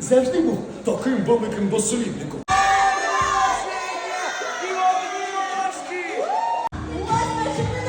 Завжди був таким великим дослідником. Можна чи не